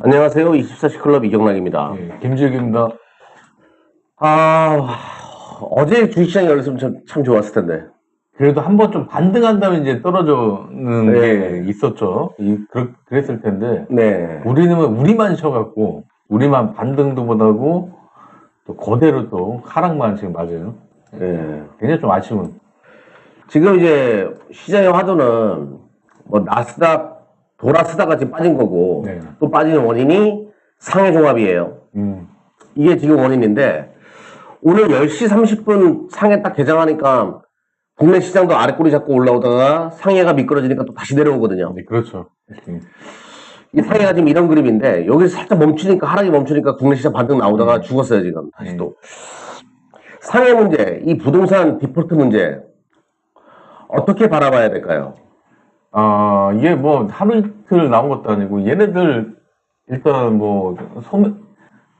안녕하세요. 24시 클럽 이경락입니다. 예, 김지혁입니다. 아, 어제 주식시장이 열렸으면 참, 참 좋았을 텐데. 그래도 한 번 좀 반등한 다음에 이제 떨어져는 네. 게 있었죠. 이, 그렇, 그랬을 텐데, 네. 우리는 우리만 쉬어갖고, 우리만 반등도 못하고, 또 그대로 또 하락만 지금 맞아요. 네. 굉장히 좀 아쉬운. 지금 이제 시장의 화두는 뭐 나스닥, 도라스다가 지금 빠진 거고, 네. 또 빠지는 원인이 상해 종합이에요. 음, 이게 지금 원인인데, 오늘 10시 30분 상해 딱 개장하니까 국내 시장도 아래 꼬리 잡고 올라오다가 상해가 미끄러지니까 또 다시 내려오거든요. 네, 그렇죠. 음, 이 상해가 지금 이런 그림인데 여기서 살짝 멈추니까 하락이 멈추니까 국내 시장 반등 나오다가 음. 죽었어요 지금 다시 음. 또 상해 문제 이 부동산 디폴트 문제 어떻게 바라봐야 될까요? 아, 이게 뭐 하루 이틀 나온 것도 아니고, 얘네들 일단 뭐, 소매,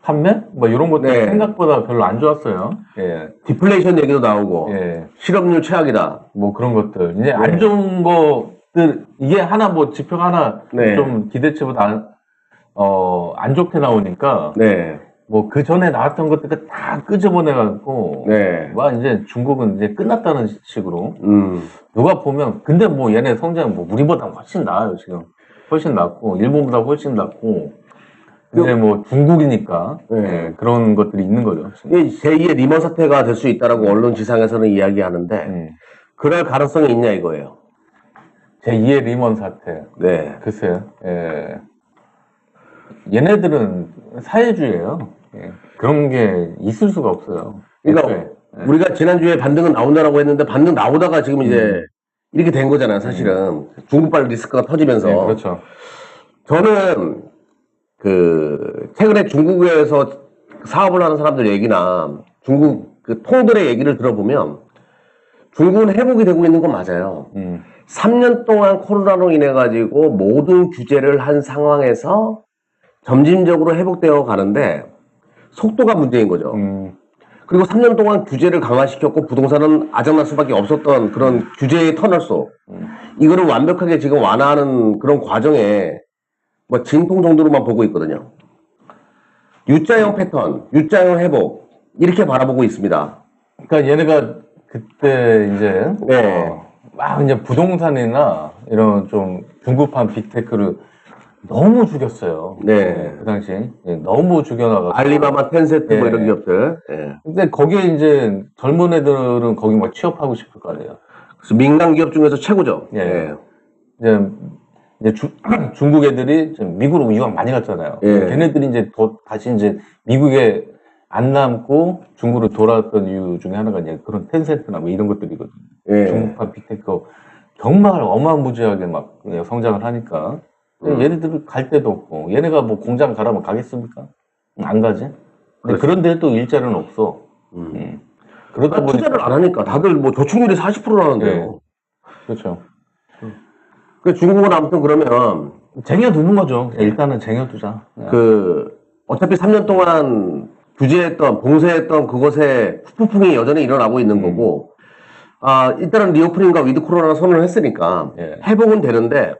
판매? 뭐 이런 것들 네. 생각보다 별로 안 좋았어요. 예, 디플레이션 얘기도 나오고 예. 실업률 최악이다. 뭐 그런 것들 이제 네. 안 좋은 것들 이게 하나 뭐 지표가 하나 네. 좀 기대치보다 안, 어, 안 좋게 나오니까 네, 뭐 그 전에 나왔던 것들 다 끄집어내 갖고 네, 와 이제 중국은 이제 끝났다는 식으로 음, 누가 보면 근데 뭐 얘네 성장 뭐 우리보다 훨씬 나아요 지금 훨씬 낫고 일본보다 훨씬 낫고 이제 뭐 중국이니까 네. 예, 그런 것들이 있는 거죠. 지금. 이게 제2의 리먼 사태가 될 수 있다라고 언론 지상에서는 이야기하는데 음. 그럴 가능성이 있냐 이거예요. 제 2의 리먼 사태 네, 글쎄요. 예. 얘네들은 사회주의예요. 예. 그런 게 있을 수가 없어요. 그러니까 애초에. 예. 우리가 지난주에 반등은 나온다라고 했는데 반등 나오다가 지금 이제 이렇게 된 거잖아요, 사실은. 중국발 리스크가 터지면서. 네, 그렇죠. 저는 그 최근에 중국에서 사업을 하는 사람들 얘기나 중국 그 통들의 얘기를 들어보면 중국은 회복이 되고 있는 건 맞아요. 음, 3년 동안 코로나로 인해 가지고 모든 규제를 한 상황에서 점진적으로 회복되어 가는데 속도가 문제인 거죠. 음, 그리고 3년 동안 규제를 강화시켰고 부동산은 아작날 수밖에 없었던 그런 규제의 터널 속 음. 이거를 완벽하게 지금 완화하는 그런 과정에 뭐 진통 정도로만 보고 있거든요. U자형 패턴, U자형 회복 이렇게 바라보고 있습니다. 그러니까 얘네가 그때 이제 네. 어, 막 이제 부동산이나 이런 좀 중국판 빅테크를 너무 죽였어요. 네. 예, 그 당시 예, 너무 죽여나가. 알리바바, 텐센트 뭐 네. 이런 기업들. 예. 근데 거기에 이제 젊은 애들은 거기 막 취업하고 싶을 거 아니에요. 그래서 민간 기업 중에서 최고죠. 예. 이제, 이제 주- 중국 애들이 지금 미국으로 유학 많이 갔잖아요. 예. 걔네들이 이제 더 다시 이제 미국에 안 남고 중국으로 돌아왔던 이유 중에 하나가 이제 그런 텐센트나 뭐 이런 것들이거든요. 예. 중국판 빅테크 정말 어마무지하게 막 성장을 하니까 음. 얘네들 갈 데도 없고 얘네가 뭐 공장 가라면 가겠습니까? 안 가지. 근데. 그런데 또 일자리는 없어. 음. 음. 그러다 아, 보니까 투자를 안 하니까 다들 뭐 저축률이 40%라는데요. 그렇죠. 그 중국은 아무튼 그러면 쟁여두는 거죠. 일단은 쟁여두자. 그냥. 그 어차피 3년 동안 규제했던 봉쇄했던 그것에 후폭풍이 여전히 일어나고 있는 음. 거고 아 일단은 리오프닝과 위드 코로나 선언을 했으니까 예. 회복은 되는데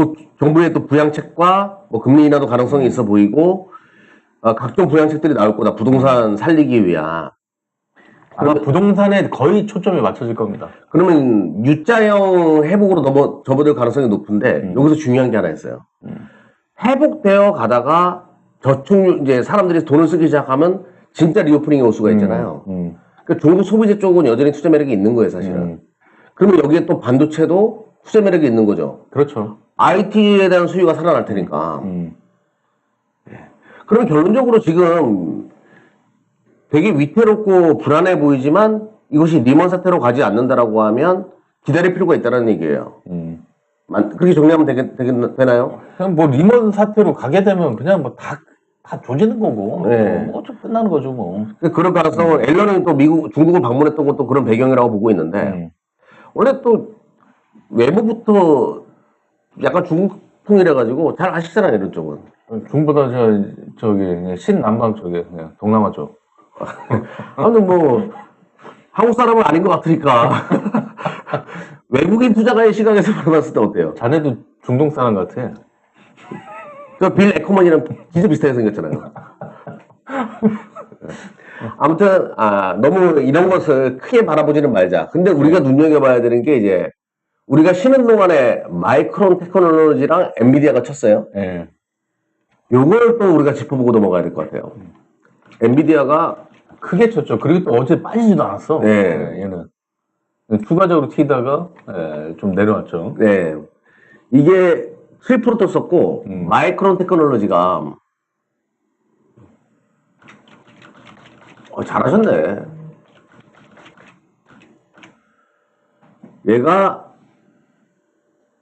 또 정부의 또 부양책과 뭐 금리 인하도 가능성이 있어 보이고 아, 각종 부양책들이 나올 거다 부동산 살리기 위한 아마 부동산에 거의 초점이 맞춰질 겁니다. 그러면 U자형 회복으로 넘어 접어들 가능성이 높은데 음. 여기서 중요한 게 하나 있어요. 음. 회복되어 가다가 저축률 이제 사람들이 돈을 쓰기 시작하면 진짜 리오프닝이 올 수가 있잖아요. 음, 그러니까 중국 소비재 쪽은 여전히 투자 매력이 있는 거예요, 사실은. 음. 그러면 여기에 또 반도체도 투자 매력이 있는 거죠. 그렇죠. IT에 대한 수요가 살아날 테니까. 음. 그러면 결론적으로 지금 되게 위태롭고 불안해 보이지만 이것이 리먼 사태로 가지 않는다라고 하면 기다릴 필요가 있다는 얘기예요. 음. 만- 그렇게 정리하면 되겠, 되겠, 되나요? 그냥 뭐 리먼 사태로 가게 되면 그냥 뭐다 다 조지는 거고 네. 뭐 어차피 끝나는 거죠 뭐. 그런 가능성을 앨런은 또 미국, 중국을 방문했던 것도 그런 배경이라고 보고 있는데 음. 원래 또 외부부터 약간 중국풍이라 가지고 잘 아시잖아요 이런 쪽은. 중보다 저 저기 신남방 쪽에 그냥 동남아 쪽. 아무튼 뭐 한국 사람은 아닌 것 같으니까 외국인 투자가의 시각에서 봤을 때 어때요? 자네도 중동 사람 같아. 저빌 에커먼이랑 진짜 비슷하게 생겼잖아요. 아무튼 아, 너무 이런 것을 크게 바라보지는 말자. 근데 우리가 눈여겨봐야 되는 게 이제 우리가 쉬는 동안에 마이크론 테크놀로지랑 엔비디아가 쳤어요. 예. 요걸 또 우리가 짚어보고 넘어가야 될 것 같아요. 엔비디아가 크게 쳤죠. 그리고 또 어제 빠지지도 않았어. 네. 예, 얘는. 추가적으로 튀다가 예, 좀 내려왔죠. 네 이게 7%또 썼고 음. 마이크론 테크놀로지가 어, 잘하셨네. 얘가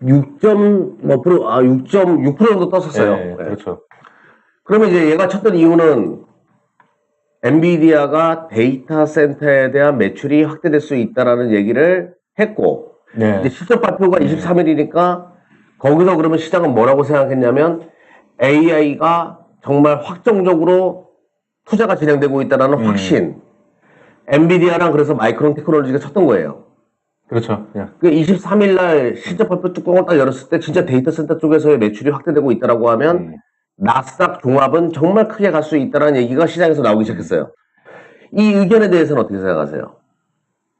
6.뭐 프로 아6.6% 정도 떴었어요. 예, 네. 그렇죠. 그러면 이제 얘가 쳤던 이유는 엔비디아가 데이터 센터에 대한 매출이 확대될 수 있다라는 얘기를 했고 네. 이제 실적 발표가 23일이니까 거기서 그러면 시장은 뭐라고 생각했냐면 AI가 정말 확정적으로 투자가 진행되고 있다라는 음. 확신. 엔비디아랑 그래서 마이크론 테크놀로지가 쳤던 거예요. 그렇죠. 예. 그 23일 날 실적 발표 뚜껑을 딱 열었을 때 진짜 데이터 센터 쪽에서의 매출이 확대되고 있다라고 하면 음. 나스닥 종합은 정말 크게 갈 수 있다는 얘기가 시장에서 나오기 시작했어요. 이 의견에 대해서는 어떻게 생각하세요?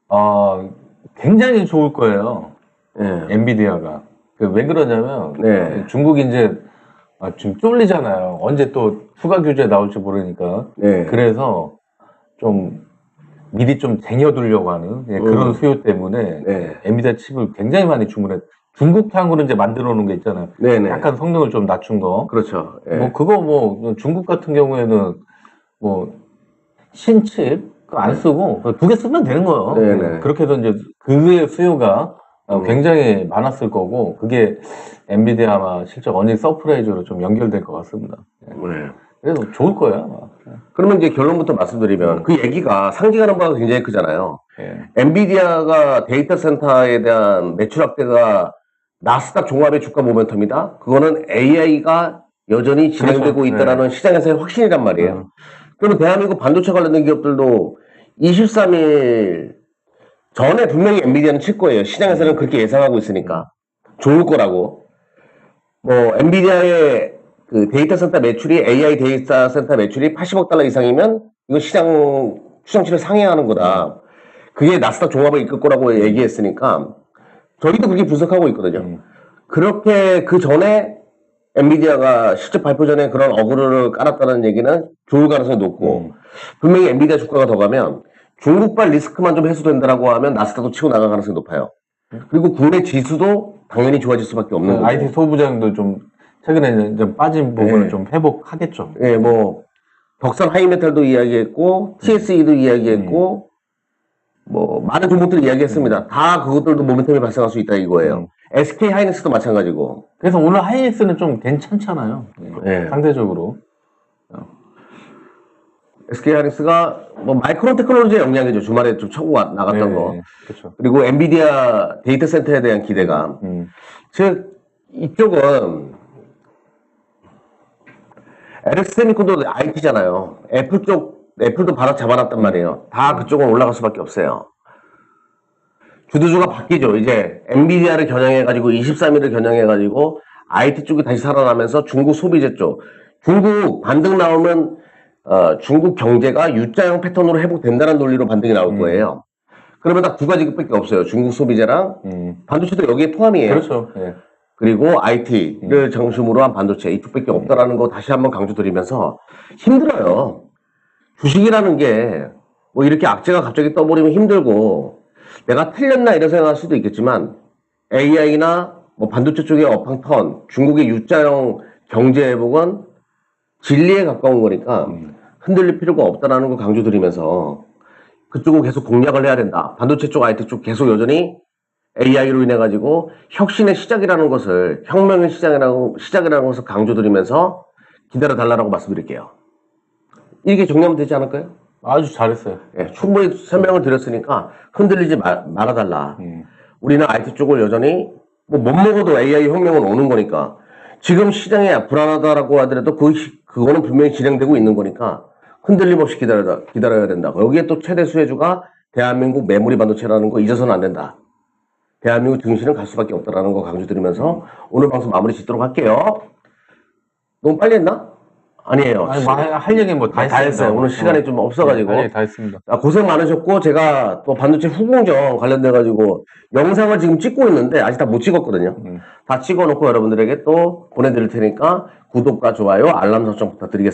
아, 굉장히 좋을 거예요. 예. 엔비디아가. 그 왜 그러냐면 네. 중국이 이제 아, 지금 쫄리잖아요. 언제 또 추가 규제 나올지 모르니까. 네. 그래서 좀 미리 좀 쟁여두려고 하는 예, 그런 음. 수요 때문에 네. 엔비디아 칩을 굉장히 많이 주문해. 중국향으로 이제 만들어 놓은 게 있잖아요. 네네. 약간 성능을 좀 낮춘 거. 그렇죠. 예. 뭐 그거 뭐 중국 같은 경우에는 뭐 신칩 안 쓰고 두개 쓰면 되는 거예요. 네네. 그렇게 해서 이제 그의 수요가 어, 음. 굉장히 많았을 거고 그게 엔비디아 아마 실적 어닝 서프라이즈로 좀 연결될 것 같습니다. 네. 그래서 좋을 거예요. 아마. 그러면 이제 결론부터 말씀드리면 그 얘기가 상징하는 바가 굉장히 크잖아요. 예. 엔비디아가 데이터 센터에 대한 매출 확대가 나스닥 종합의 주가 모멘텀이다. 그거는 AI가 여전히 진행되고 그렇죠. 있다라는 시장에서의 확신이란 말이에요. 음. 그러면 대한민국 반도체 관련된 기업들도 23일 전에 분명히 엔비디아는 칠 거예요. 시장에서는 그렇게 예상하고 있으니까 좋을 거라고. 뭐 엔비디아의 그 데이터 센터 매출이 AI 데이터 센터 매출이 80억 달러 이상이면 이거 시장 추정치를 상회하는 거다. 그게 나스닥 종합을 이끌 거라고 얘기했으니까 저희도 그렇게 분석하고 있거든요. 음. 그렇게 그 전에 엔비디아가 실적 발표 전에 그런 어그로를 깔았다는 얘기는 좋을 가능성이 높고 음. 분명히 엔비디아 주가가 더 가면 중국발 리스크만 좀 해소된다라고 하면 나스닥도 치고 나갈 가능성이 높아요. 그리고 국내 지수도 당연히 좋아질 수밖에 없는 거고. IT 소부장도 좀 최근에 좀 빠진 부분을 네. 좀 회복하겠죠. 예, 뭐 덕산 하이메탈도 이야기했고 TSE도 이야기했고 뭐 많은 종목들 이야기했습니다. 다 그것들도 모멘텀이 발생할 수 있다 이거예요. 음. SK 하이닉스도 마찬가지고. 그래서 오늘 하이닉스는 좀 괜찮잖아요. 예. 상대적으로. SK 하이닉스가 뭐 마이크론 테크놀로지의 영향이죠. 주말에 좀 쳐고 와- 나갔던 네, 거. 그렇죠. 그리고 엔비디아 데이터 센터에 대한 기대감. 음. 즉 이쪽은 세미콘도 IT잖아요. 애플 쪽 애플도 바로 잡아놨단 말이에요. 다 그쪽은 올라갈 수밖에 없어요. 주도주가 바뀌죠. 이제 엔비디아를 겨냥해가지고 23일을 겨냥해가지고 IT 쪽이 다시 살아나면서 중국 소비재 쪽. 중국 반등 나오면 어, 중국 경제가 U자형 패턴으로 회복된다는 논리로 반등이 나올 음. 거예요. 그러면 딱 두 가지 밖에 없어요. 중국 소비재랑 음. 반도체도 여기에 포함이에요. 그렇죠. 예. 그리고 IT를 중심으로 한 반도체 이두 밖에 없다라는 거 다시 한번 강조드리면서 힘들어요. 주식이라는 게 뭐 이렇게 악재가 갑자기 떠버리면 힘들고 내가 틀렸나 이런 생각할 수도 있겠지만 AI나 뭐 반도체 쪽의 업황턴, 중국의 U자형 경제 회복은 진리에 가까운 거니까 음. 흔들릴 필요가 없다라는 걸 강조드리면서 그쪽은 계속 공략을 해야 된다. 반도체 쪽, IT 쪽 계속 여전히 AI로 인해 가지고 혁신의 시작이라는 것을 혁명의 시작이라고 시작이라는 것을 강조드리면서 기다려 달라고 말씀드릴게요. 이게 정리하면 되지 않을까요? 아주 잘했어요. 예, 충분히 설명을 드렸으니까 흔들리지 마, 말아달라. 음. 우리는 IT 쪽을 여전히 뭐 못 먹어도 AI 혁명은 오는 거니까 지금 시장에 불안하다라고 하더라도 그 시- 그거는 분명히 진행되고 있는 거니까 흔들림 없이 기다려 기다려야 된다. 여기에 또 최대 수혜주가 대한민국 메모리 반도체라는 거 잊어서는 안 된다. 대한민국 증시는 갈 수밖에 없다라는 거 강조드리면서 오늘 방송 마무리 짓도록 할게요. 너무 빨리 했나? 아니에요. 아니 뭐 할 얘기 뭐다 다 했어요. 오늘 시간이 좀 없어가지고. 할 얘기 다 했습니다. 아, 고생 많으셨고 제가 또 반도체 후공정 관련돼 가지고 영상을 지금 찍고 있는데 아직 다 못 찍었거든요. 음. 다 찍어놓고 여러분들에게 또 보내드릴 테니까 구독과 좋아요, 알람 설정 부탁드리겠습니다.